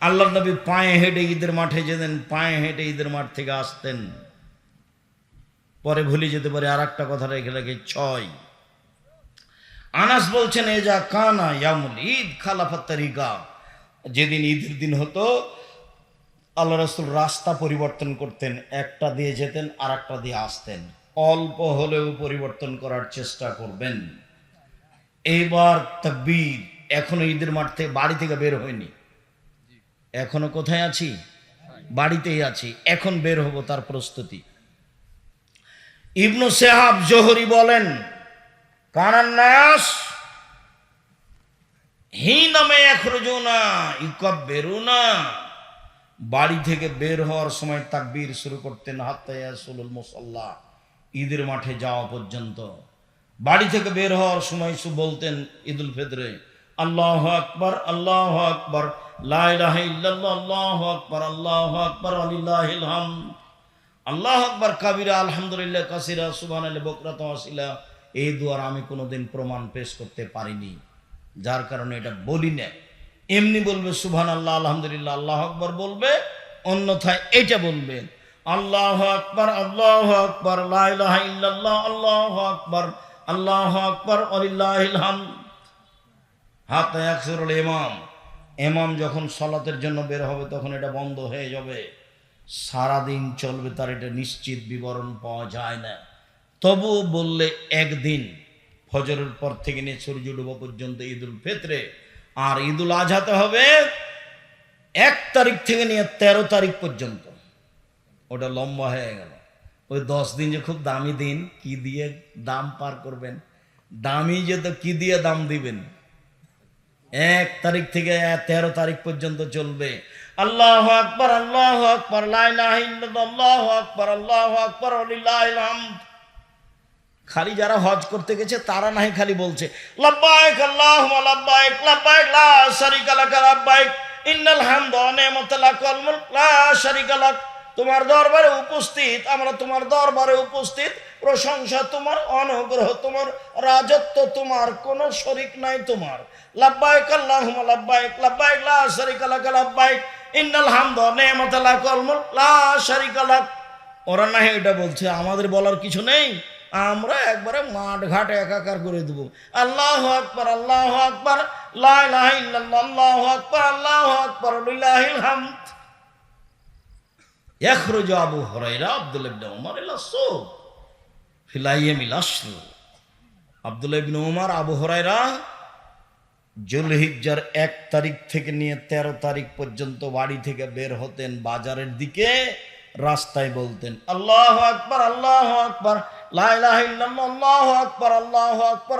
আল্লাহ নবী পায়ে হেঁটে ঈদের মাঠে যেতেন, পায়ে হেঁটে ঈদের মাঠ থেকে আসতেন। পরে ভুলে যেতে পারে আর একটা কথা রেখে রেখে, ছয়। আনাস বলছেন, এ যা কানা ইয়ামুল ঈদ খালাফাত তারিকা। যেদিন ঈদের দিন হতো আল্লাহ রসুল রাস্তা পরিবর্তন করতেন, একটা দিয়ে যেতেন আর একটা দিয়ে আসতেন। অল্প হলেও পরিবর্তন করার চেষ্টা করবেন। এইবার তকবীর এখনও ঈদের মাঠ থেকে বাড়ি থেকে বের হয়নি। এখনও কোথায় আছি? বাড়িতেই আছি। এখন বের হব তার প্রস্তুতি। ইবনু সেহাব জোহরি বলেন কানান্নাস হি নামে এখরজো না ইকব বেরো না বাড়ি থেকে বের হওয়ার সময় তাকবীর শুরু করতেন হাত্তায়াসুলুল মুসাল্লাহ ঈদের মাঠে যাওয়া পর্যন্ত। বাড়ি থেকে বের হওয়ার সময় সু বলতেন, ঈদুল ফিতরে, আল্লাহ আকবর আল্লাহ আকবর। আল্লাহ কাবিরা, আলহামদুলিল্লাহ এই দুয়ার আমি কোনোদিন প্রমাণ পেশ করতে পারিনি। যার কারণে এটা বলি না। এমনি বলবে সুবহান আল্লাহ আলহামদুলিল্লাহ, আল্লাহ আকবর বলবে, অন্যথায় এটা বলবে। আল্লাহ আকবর আল্লাহ আকবর লাহ আল্লাহ আকবর আল্লাহ আকবর আলিল্লাহিল হামদ। হাত একসরুল ইমাম। ইমাম যখন সলাতের জন্য বের হবে, তখন এটা বন্ধ হয়ে যাবে। সারাদিন চলবে, তার এটা নিশ্চিত বিবরণ পাওয়া যায় না। তবু বললে, একদিন ফজরের পর থেকে নিয়ে সূর্য ডুবা পর্যন্ত ঈদুল ফেতরে, আর ঈদুল আজহাতে হবে এক তারিখ থেকে নিয়ে তেরো তারিখ পর্যন্ত। ওটা লম্বা হয়ে গেল। ওই দশ দিন যে খুব দামি দিন, কি দিয়ে দাম পার করবেন? দামি যে তো কি দিয়ে দাম দিবেন? এক তারিখ থেকে তেরো তারিখ পর্যন্ত চলবে। আল্লাহ আকবর আল্লাহ আকবর আল্লাহ আকবর আল্লাহ আকবর খালি যারা হজ করতে গেছে, তারা নাই খালি বলছে, লাব্বাইক আল্লাহ লা লা তোমার দরবারে উপস্থিত, আমরা তোমার দরবারে উপস্থিত, প্রশংসা তোমার, অনুগ্রহ তোমার, রাজত্ব তোমার, কোনো শরিক নাই তোমার। লাব্বাইক আল্লাহুম্মা লাব্বাইক লাব্বাইক লা শারিকা লাক লাব্বাইক ইন্নাল হামদ নি'মাত লা শারিকা লাক। ওরা না এটা বলছে, আমাদের বলার কিছু নেই, আমরা একবারে মাঠ ঘাট একাকার করে দেবো। আল্লাহ আকবর আল্লাহ আকবর আল্লাহ আকবর আল্লাহ আকবর হামদ। يخرج أبو هريرة عبد الله بن عمر إلى السوق في الأيام العشر عبد الله بن عمر আবু হরাইরা জুলহিজ্জার এক তারিখ থেকে নিয়ে ১৩ তারিখ পর্যন্ত বাড়ি থেকে বের হতেন বাজারের দিকে রাস্তায় বলতেন আল্লাহ আকবর আল্লাহ আকবর আল্লাহ আকবর আল্লাহ আকবর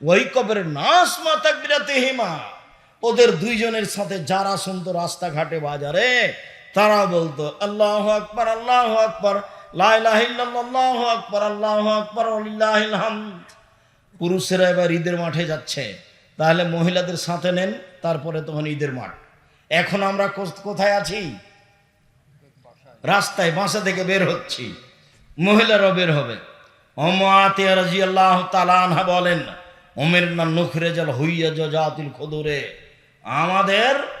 ওই কবের নাস মা তাকবিরাতে হিমা ওদের দুইজনের সাথে যারা শুনতো রাস্তাঘাটে বাজারে তারা বলতো, আল্লাহ আকবর আল্লাহ আকবর লাহ আকবর, আল্লাহ আকবর হামদ পুরুষেরা এবার ঈদের মাঠে যাচ্ছে। তাহলে মহিলাদের সাথে নেন, তারপরে তখন ঈদের মাঠ। এখন আমরা কোথায় আছি? রাস্তায় বাসা থেকে বের হচ্ছি। মহিলারাও বের হবে। অমাতিয়া রাজি আল্লাহ তালানহা বলেন ওমের না নখরে জল হইয়া জাতিল খদরে। আমাদের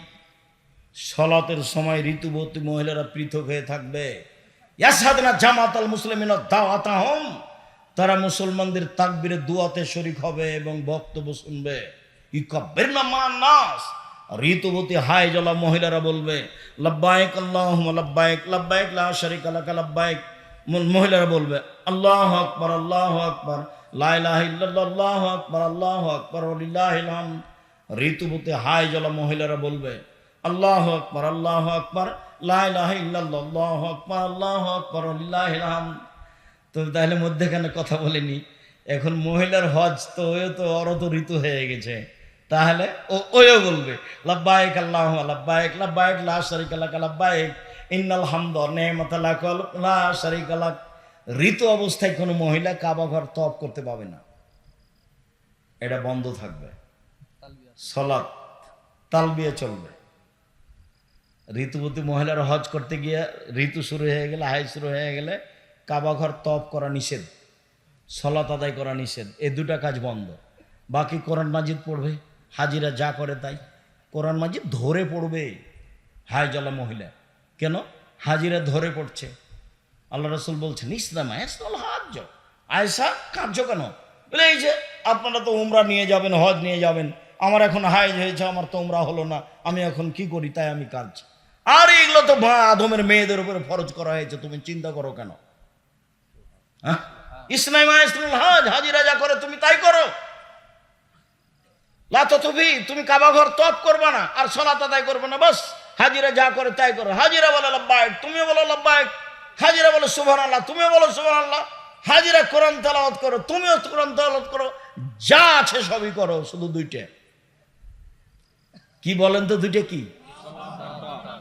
সলাতের সময় ঋতুবতী মহিলারা পৃথক হয়ে থাকবে। ইয়াসাদনা জামাত আল মুসলিমিন দাওয়াতাহম। তারা মুসলমানদের তাকবিরে দুয়াতে শরিক হবে এবং বক্তব্য শুনবে। না ঋতুবতী হাই জলা মহিলারা বলবে, লব্বাইক আল্লাহ লব্বাইক লব্বাইক, লা শরিক লাকা, লব্বাইক। ম- মহিলারা বলবে, আল্লাহ আকবার আল্লাহ আকবার, লা ইলাহা ইল্লাল্লাহ, আল্লাহু আকবার আল্লাহু আকবার ঋতুবতী হাই জলা মহিলারা বলবে আল্লাহ আকবার আল্লাহ আকবার লা ইলাহা ইল্লাল্লাহ আল্লাহু আকবার আল্লাহু আকবার ওয়ালিল্লাহিল তো তাহলে মধ্যেখানে কথা বলিনি এখন মহিলার হজ তো ওই তো অরত ঋতু হয়ে গেছে। তাহলে ও ওইও বলবে লাব্বাইক আল্লাহ লাব্বাইক লাব্বাইক লা শারিকা লাক লাব্বাইক ইন্নাল হামদ নেমাত লাক লা শারিকা ঋতু অবস্থায় কোনো মহিলা কাবা ঘর তপ করতে পাবে না। এটা বন্ধ থাকবে। সলাৎ তালবিয়া চলবে। ঋতুবতী মহিলার হজ করতে গিয়ে ঋতু শুরু হয়ে গেলে হাই শুরু হয়ে গেলে কাবা ঘর তপ করা নিষেধ সলাত আদায় করা নিষেধ এই দুটা কাজ বন্ধ। বাকি কোরআন মাজিদ পড়বে, হাজিরা যা করে তাই। কোরআন মাজিদ ধরে পড়বে হাই জলা মহিলা। কেন? হাজিরা ধরে পড়ছে। আল্লাহ রসুল বলছেন, ইসলাম আয়াসল আয়সা কার্য কেন? বলে, এই যে আপনারা তো উমরা নিয়ে যাবেন, হজ নিয়ে যাবেন। আমার এখন হাইজ হয়েছে, আমার তো উমরা হলো না। আমি এখন কি করি? তাই আমি কাজ আর এগুলো তো আদমের মেয়েদের উপরে ফরজ করা হয়েছে, তুমি চিন্তা করো কেন? হ্যাঁ? ইসলাম ইসলাম হাজ, হাজিরা যা করে তুমি তাই করো। লাতবি তুমি কাবা ঘর তপ করবে না, আর সলাত আদায় করবে না, বাস। হাজিরা যা করে তাই করো। হাজিরা বলে লব্বায়ক তুমিও বলো লব্বায়ক হাজিরা বলো সুভান আল্লাহ তুমিও বলো সুভান আল্লাহ হাজিরা কোরআন তেলাওয়াত করো, তুমিও কোরআন তেলাওয়াত করো। যা আছে সবই করো, শুধু দুইটা। কি বলেন তো দুইটা কি?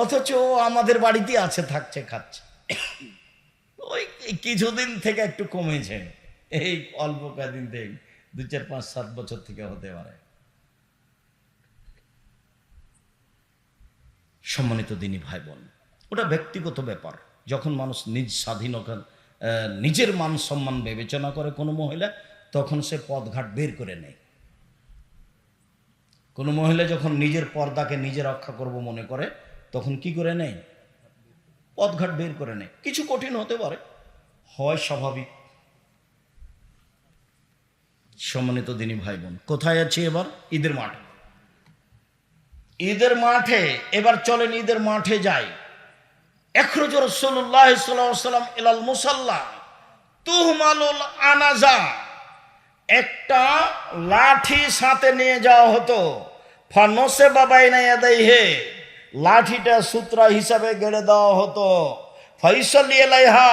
অথচ আমাদের বাড়িতে আছে, থাকছে, খাচ্ছে। ওই কিছুদিন থেকে একটু কমেছে। এই অল্প কয়েকদিন থেকে, দু চার পাঁচ সাত বছর থেকে হতে পারে। সম্মানিত দিনী ভাই বোন ওটা ব্যক্তিগত ব্যাপার। যখন মানুষ নিজ স্বাধীনতা নিজের মান সম্মান বিবেচনা করে কোনো মহিলা, তখন সে পদঘাট বের করে নেয়। কোনো মহিলা যখন নিজের পর্দাকে নিজে রক্ষা করব মনে করে তখন কি করে নেয়? পথঘাট বের করে নেয়। কিছু কঠিন হতে পারে। হয় স্বাভাবিক। সম্মানিত দিনী ভাই বোন কোথায় আছি এবার? ঈদের মাঠে। ঈদের মাঠে, এবার চলেন ঈদের মাঠে যাই। এখরজ রসল্লাহ সাল্লাম মুসাল্লা তুহমালুল আনাজা। একটা লাঠি সাথে নিয়ে যাওয়া হতো। ফানসে বাবাই নাই আদাই হে লাঠিটা সূত্রা হিসাবে গেড়ে দেওয়া হতো। ফৈসল এলাইহা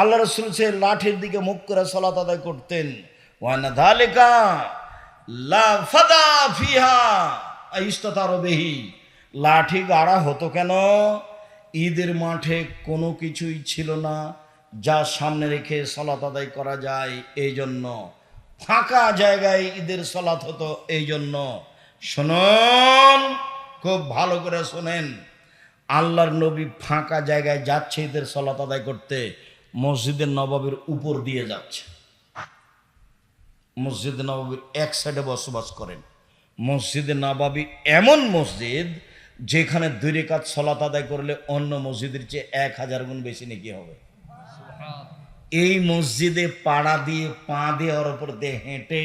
আল্লাহ রসুল সে লাঠির দিকে মুখ করে সলাত আদায় করতেন। ওয়ানা ধালিকা লা ফাদা ফিহা ইস্ততারবেহি লাঠি গাড়া হতো কেন? ঈদের মাঠে কোনো কিছুই ছিল না যা সামনে রেখে সলাত আদায় করা যায় এই জন্য ফাঁকা জায়গায় ঈদের সলাত হতো এই জন্য শুনুন খুব ভালো করে শোনেন। আল্লাহর নবী ফাঁকা জায়গায় যাচ্ছে ঈদের সলাত আদায় করতে, মসজিদের নবাবের উপর দিয়ে যাচ্ছে। মসজিদ নবাবির এক সাইডে বসবাস করেন। মসজিদে নবাবি এমন মসজিদ যেখানে দুই রেখাত সলাত আদায় করলে অন্য মসজিদের চেয়ে এক হাজার গুণ বেশি নাকি হবে। এই মসজিদে পাড়া দিয়ে, পা দিয়ে ওর ওপর দিয়ে হেঁটে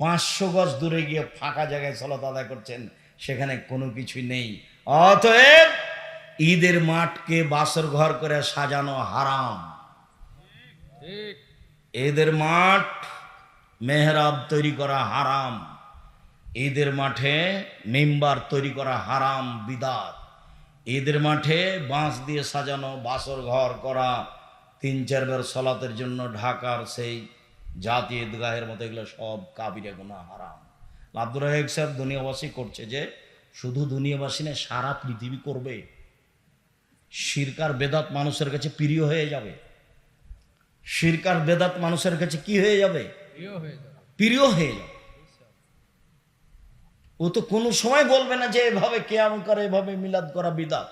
পাঁচশো গজ দূরে গিয়ে ফাঁকা জায়গায় সলাত আদায় করছেন। সেখানে কোনো কিছুই নেই। অতএব ঈদের মাঠকে বাসর ঘর করে সাজানো হারাম। ঈদের মাঠ মেহরাব তৈরি করা হারাম। ঈদের মাঠে মেম্বার তৈরি করা হারাম বিদাত। ঈদের মাঠে বাঁশ দিয়ে সাজানো বাসর ঘর করা তিন চারবার সলাতের জন্য ঢাকার সেই জাতি ঈদগাহের মতো এগুলো সব কাবিরে গুণা হারাম। আব্দুর রাহেক সাহেব দুনিয়াবাসী করছে যে শুধু দুনিয়াবাসী না সারা পৃথিবী করবে। শিরকার বেদাত মানুষের কাছে প্রিয় হয়ে যাবে। শিরকার বেদাত মানুষের কাছে কি হয়ে যাবে? প্রিয় হয়ে যাবে। ও তো কোনো সময় বলবে না যে এভাবে কেয়াম করে এভাবে মিলাদ করা বিদাত।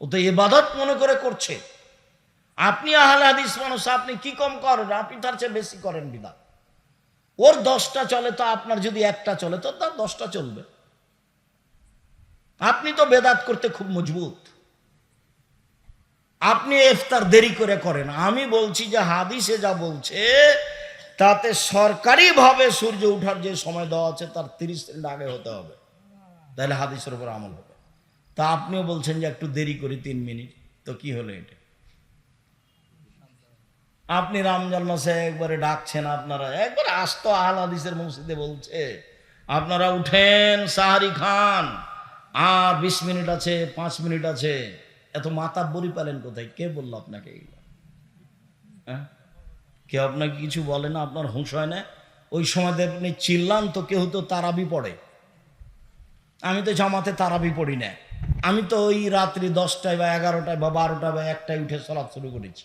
ও তো এবাদত মনে করে করছে। আপনি আহলে হাদিস মানুষ আপনি কি কম করেন? আপনি তার চেয়ে বেশি করেন বিদাত। ওর দশটা চলে তো আপনার যদি একটা চলে, তো তার দশটা চলবে। আপনি তো বেদাত করতে খুব মজবুত। আপনি ইফতার দেরি করে করেন। আমি বলছি যে হাদিসে যা বলছে, তাতে সরকারিভাবে সূর্য ওঠার যে সময় দেওয়া আছে, তার তিরিশ মিনিট আগে হতে হবে। তাহলে হাদিসের উপর আমল হবে। তা আপনিও বলছেন যে একটু দেরি করি, তিন মিনিট। তো কি হলো এটা? আপনি রমজান মাসে একবারে ডাকছেন আপনারা। একবারে আস্ত আহল হাদিসের মসজিদে বলছে, আপনারা উঠেন সাহারি খান। আর বিশ মিনিট আছে, পাঁচ মিনিট আছে। এত মাথা বড়ি পেলেন কোথায়? কে বলল আপনাকে এগুলো হ্যাঁ? কেউ আপনাকে কিছু বলে না, আপনার হুঁশ হয় না? ওই সময় আপনি চিল্লান তো, কেউ তো তারাবি পড়ে। আমি তো জামাতে তারাবি পড়ি না। আমি তো ওই রাত্রি দশটায় বা এগারোটায় বা বারোটায় বা একটায় উঠে সলাৎ শুরু করেছি।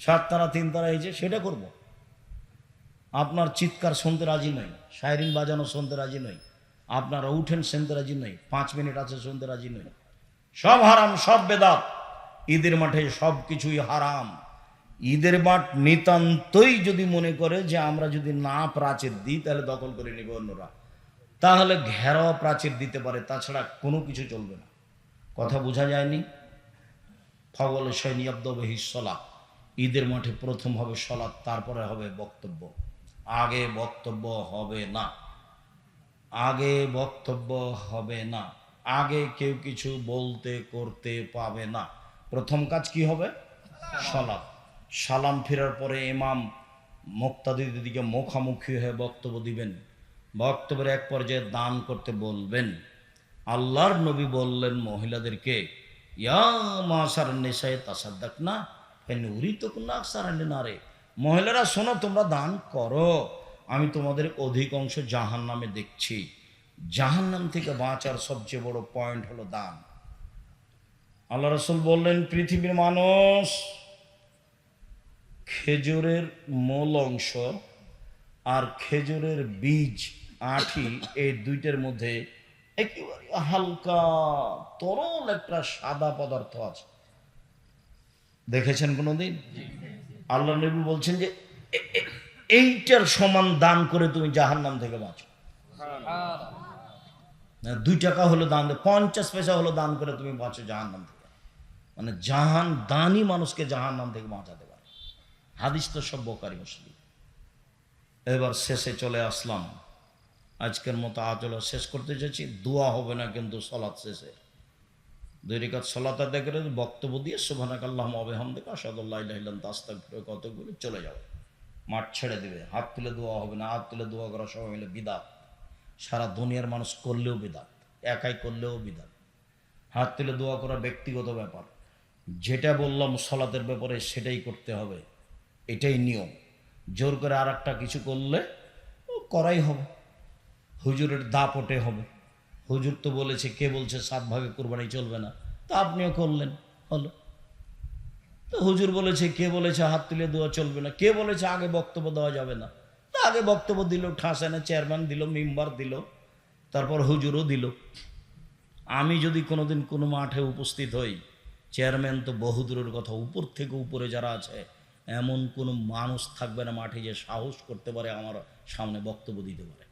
সাত তারা তিন তারা যে সেটা করব। আপনার চিৎকার শুনতে রাজি নই, সাইরিন বাজানো শুনতে রাজি নই, আপনারা উঠেন শুনতে রাজি নই, পাঁচ মিনিট আছে শুনতে রাজি নই। সব হারাম, সব বেদাত। ঈদের মাঠে সব কিছুই হারাম। ঈদের মাঠ নিতান্তই যদি মনে করে যে আমরা যদি না প্রাচীর দিই, তাহলে দখল করে নিবে অন্যরা। তাহলে ঘেরাও প্রাচীর দিতে পারে, তাছাড়া কোনো কিছু চলবে না। কথা বোঝা যায়নি? ফগল সৈনিয়ব্দবহি সলা ঈদের মাঠে প্রথম হবে সলাৎ, তারপরে হবে বক্তব্য। আগে বক্তব্য হবে না। আগে বক্তব্য হবে না। আগে কেউ কিছু বলতে করতে পাবে না। প্রথম কাজ কি হবে? সলাৎ। সালাম ফেরার পরে ইমাম মুক্তাদিদের দিকে মুখামুখি হয়ে বক্তব্য দিবেন। বক্তব্যের এক পর্যায়ে দান করতে বলবেন। আল্লাহর নবী বললেন মহিলাদেরকে, ইয়া মাসার নেশায় তাসাদ্দাক না উরি তো না সারালে না রে। মহিলারা, শোনো, তোমরা দান করো। আমি তোমাদের অধিকাংশ জাহান নামে দেখছি। জাহান নাম থেকে বাঁচার সবচেয়ে বড় পয়েন্ট হলো দান। আল্লাহ রসুল বললেন, পৃথিবীর মানুষ খেজুরের মূল অংশ আর খেজুরের বীজ, আঠি, এই দুইটার মধ্যে একেবারে হালকা তরল একটা সাদা পদার্থ আছে। দেখেছেন কোনোদিন? আল্লাহ নবী বলছেন যে এইটার সমান দান করে তুমি জাহান নাম থেকে বাঁচো। দুই টাকা হলো দান, পঞ্চাশ পয়সা হলো দান করে তুমি বাঁচো জাহান নাম থেকে। মানে জাহান, দানই মানুষকে জাহান নাম থেকে বাঁচাতে পারে। হাদিস তো সব বোকারি মুসলিম। এবার শেষে চলে আসলাম। আজকের মতো আচলা শেষ করতে চাইছি। দোয়া হবে না কিন্তু সলাৎ শেষে। দুই রেখাত সলাত আদায় করে বক্তব্য দিয়ে সুবহানাক আল্লাহ আবেহাম দেখো আসাদুল্লাহ তাস্তাক কতগুলো চলে যাবে মাঠ ছেড়ে দেবে, হাত তুলে দোয়া হবে না, হাত তুলে দোয়া করা সবাই মিলে বিদাত। সারা দুনিয়ার মানুষ করলেও বিদাত, একাই করলেও বিদাত। হাত তুলে দোয়া করা ব্যক্তিগত ব্যাপার। যেটা বললাম সলাতের ব্যাপারে সেটাই করতে হবে, এটাই নিয়ম। জোর করে আর কিছু করলে করাই হবে। হুজুরের দাপটে হবে। হুজুর তো বলেছে, কে বলছে সাত ভাগে কোরবানি চলবে না? তা আপনিও করলেন, হলো। তো হুজুর বলেছে, কে বলেছে হাত তুলে দেওয়া চলবে না? কে বলেছে আগে বক্তব্য দেওয়া যাবে না? তা আগে বক্তব্য দিল ঠাসানে চেয়ারম্যান দিল, মেম্বার দিল, তারপর হুজুরও দিল। আমি যদি কোনোদিন কোনো মাঠে উপস্থিত হই, চেয়ারম্যান তো বহুদূরের কথা, উপর থেকে উপরে যারা আছে, এমন কোনো মানুষ থাকবে না মাঠে যে সাহস করতে পারে, আমার সামনে বক্তব্য দিতে পারে।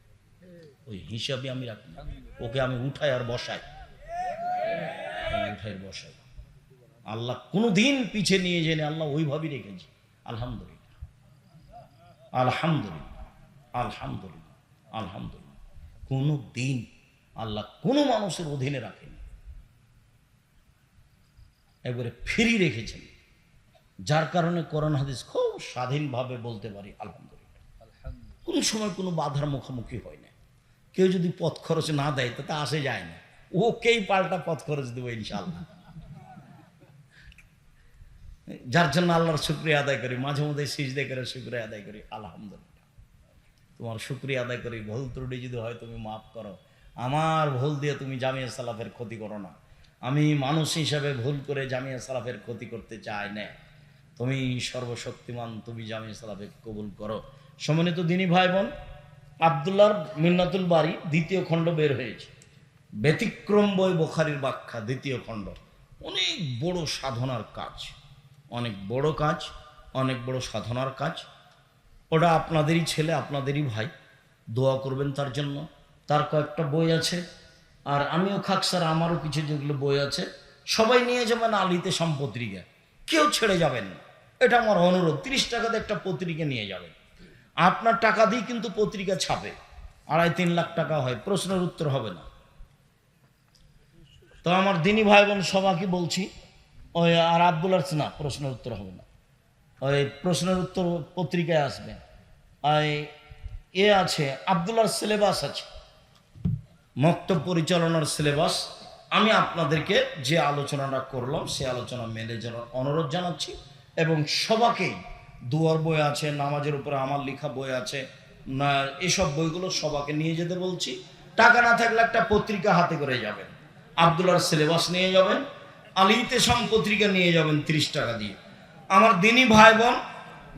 ওই হিসাবে আমি রাখি। না। ওকে আমি উঠাই আর বসাই। উঠাই বসাই। আল্লাহ কোনো দিন পিছে নিয়ে জেনে আল্লাহ ওইভাবেই রেখেছি। আলহামদুলিল্লাহ। আলহামদুলিল্লাহ। আলহামদুলিল্লাহ। আলহামদুলিল্লাহ। কোনো দিন আল্লাহ কোনো মানুষের অধীনে রাখেনি। একবারে ফ্রি রেখেছেন। যার কারণে করোনা হাদিস খুব স্বাধীনভাবে বলতে পারি, আলহামদুলিল্লাহ। কোন সময় কোনো বাধার মুখোমুখি হয় না। কেউ যদি পথ খরচ না দেয় তাতে আসে যায় না। ওকেই পাল্টা পথ খরচ দেবো ইনশাল্লাহ। যার জন্য আল্লাহর শুক্রিয়া আদায় করি, মাঝে মধ্যে সিজদে করে শুক্রিয়া আদায় করি, আলহামদুলিল্লাহ। তোমার শুক্রিয়া আদায় করি, ভুল ত্রুটি যদি হয় তুমি মাফ করো। আমার ভুল দিয়ে তুমি জামিয়া সালাফের ক্ষতি করো না। আমি মানুষ হিসাবে ভুল করে জামিয়া সালাফের ক্ষতি করতে চাই না। তুমি সর্বশক্তিমান, তুমি জামিয়া সালাফের কবুল করো। সম্মানিত দিনী ভাই বোন আবদুল্লাহর মিন্নাতুল বাড়ি দ্বিতীয় খণ্ড বের হয়েছে। ব্যতিক্রম বই বোখারির ব্যাখ্যা, দ্বিতীয় খণ্ড। অনেক বড় সাধনার কাজ, অনেক বড় কাজ, অনেক বড় সাধনার কাজ। ওটা আপনাদেরই ছেলে, আপনাদেরই ভাই, দোয়া করবেন তার জন্য। তার কয়েকটা বই আছে, আর আমিও খাক স্যার, আমারও কিছু যেগুলো বই আছে। সবাই নিয়ে যাবেন আলিতে সম্পত্রিকা কেউ ছেড়ে যাবেন না। এটা আমার অনুরোধ, তিরিশ টাকাতে একটা পত্রিকা নিয়ে যাবেন। আপনার টাকা দিয়ে কিন্তু পত্রিকা ছাপে। আড়াই তিন লাখ টাকা হয়, প্রশ্নের উত্তর হবে না। তো আমার দিনী ভাই বোন সবাইকে বলছি, ওই আর আব্দুল আর্স না, প্রশ্নের উত্তর হবে না। ওই প্রশ্নের উত্তর পত্রিকায় আসবে। আর এ আছে আবদুল্লার সিলেবাস আছে। মক্তব পরিচালনার সিলেবাস। আমি আপনাদেরকে যে আলোচনাটা করলাম, সে আলোচনা মেনে অনুরোধ জানাচ্ছি এবং সবাকেই দুয়ার বই আছে, নামাজের উপরে আমার লেখা বই আছে, না, এসব বইগুলো সবাকে নিয়ে যেতে বলছি। টাকা না থাকলে একটা পত্রিকা হাতে করে যাবেন। আবদুল্লার সিলেবাস নিয়ে যাবেন আলিতে সম পত্রিকা নিয়ে যাবেন তিরিশ টাকা দিয়ে। আমার দিনী ভাই বোন,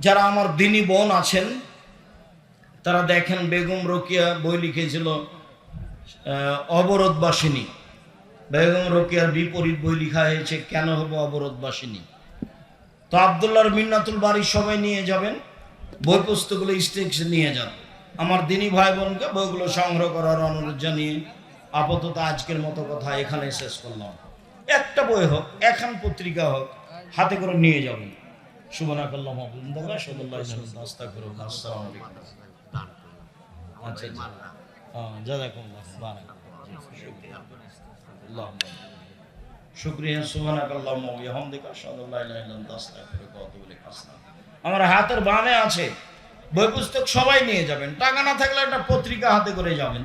যারা আমার দিনী বোন আছেন, তারা দেখেন বেগম রোকিয়া বই লিখেছিল অবরোধবাসিনী। বেগম রোকিয়ার বিপরীত বই লিখা হয়েছে, কেন হব অবরোধবাসিনী? তো আবদুল্লাহর মিন্নাতুল বাড়ির সবাই নিয়ে যাবেন বই পুস্তকগুলো স্টেক্স নিয়ে যান। আমার দিনী ভাই বোনকে বইগুলো সংগ্রহ করার অনুরোধ জানিয়ে আপাতত আজকের মতো কথা এখানে শেষ করলাম। একটা বই হোক এখান পত্রিকা হোক হাতে করে নিয়ে যাবেন। শুভনা করলাম আচ্ছা আচ্ছা। হ্যাঁ জাজাকুমুল্লাহ বারাক আল্লাহুম্মা শুক্রিয়া সুবহানাক আল্লাহুম্মা ওয়া বিহামদিকা, আশহাদু আল্লা ইলাহা ইল্লা আনতা আস্তাগফিরুকা ওয়া আতুবু ইলাইক আমার হাতের বামে আছে বই পুস্তক সবাই নিয়ে যাবেন, টাকা না থাকলে একটা পত্রিকা হাতে করে যাবেন,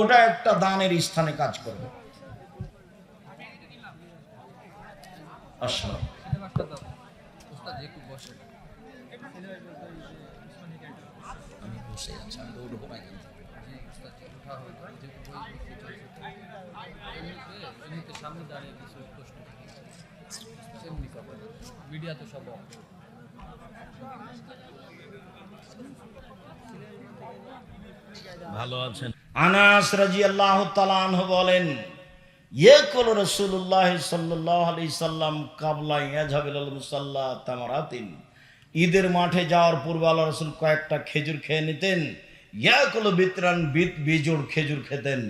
ওটা একটা দানের স্থানে কাজ করবে। আসসালাম আমি বসে আছি, আমি কিন্তু সামনে দাঁড়িয়ে কিছু প্রশ্ন এমনি কথা মিডিয়া তো সব ভালো আছেন। আনাস রাদিয়াল্লাহু তাআলা আনহু বলেন ইয়াকুল রাসূলুল্লাহ সাল্লাল্লাহু আলাইহি সাল্লাম কাবলা ইয়াজহাবিল মুসাল্লা তামারাতিন। ঈদের মাঠে যাওয়ার পূর্বে আল্লাহ রাসূল কয়েকটা খেজুর খেয়ে নিতেন। ইয়াকুল বিতরান বিত বিজোড় খেজুর খেতেন।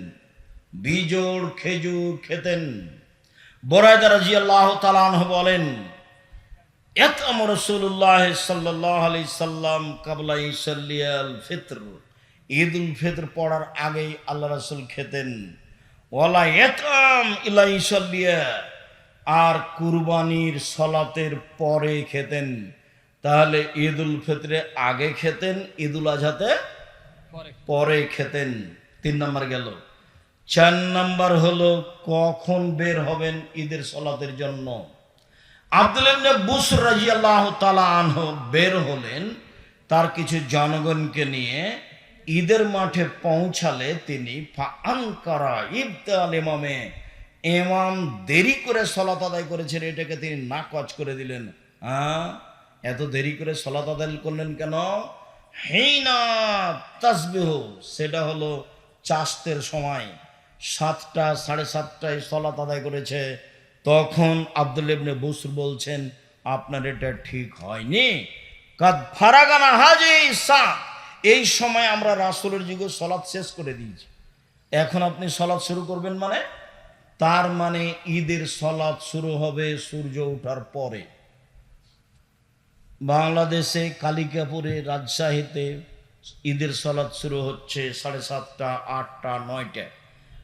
বিজোড় খেজুর খেতেন। বরাইদা রাদিয়াল্লাহু তাআলা আনহু বলেন ইয়াতাম রাসূলুল্লাহ সাল্লাল্লাহু আলাইহি সাল্লাম কাবলা ইসাল্লিয়াল ফিতর ঈদ উল ফিতর পড়ার আগেই আল্লাহ রাসূল খেতেন। ওয়ালা ইয়াতাম ইলা ইসাল্লিয়া আর কুরবানির সলাতের পরে খেতেন। তাহলে ঈদ উল ফিতরে আগে খেতেন ঈদ উল আজহাতে পরে খেতেন। তিন নম্বর গেল। চার নম্বর হলো কখন বের হবেন ঈদের সলাতের জন্য? আব্দুল ইবনে বুস রাদিয়াল্লাহু তাআলা আনহু বের হলেন তার কিছু জনগণকে নিয়ে ঈদের মাঠে পৌঁছালে তিনি ইমামে, ইমাম দেরি করে সলাত আদায় করেছেন, এটাকে তিনি নাকচ করে দিলেন। হ্যাঁ? এত দেরি করে সলাত আদায় করলেন কেন? হেইনা তাসবিহ, সেটা হলো চাষতের সময় সাতটা, সাড়ে সাতটায় সলাত আদায় করেছে। তখন আব্দুল ইবনে বসুর বলছেন, আপনার এটা ঠিক হয়নি। কাদ ফারাগানা হাজি সা এই সময় আমরা রাসূলের যুগে সলাৎ শেষ করে দিয়েছি। এখন আপনি সলাৎ শুরু করবেন মানে? তার মানে ঈদের সলাৎ শুরু হবে সূর্য ওঠার পরে। বাংলাদেশে কালিকাপুরে রাজশাহীতে ঈদের সলাৎ শুরু হচ্ছে সাড়ে সাতটা, আটটা নয়টা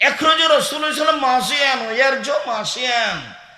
এখরজ রসুল সাল্লাম মাসিয়ান ইয়ারজো মাসিয়ান।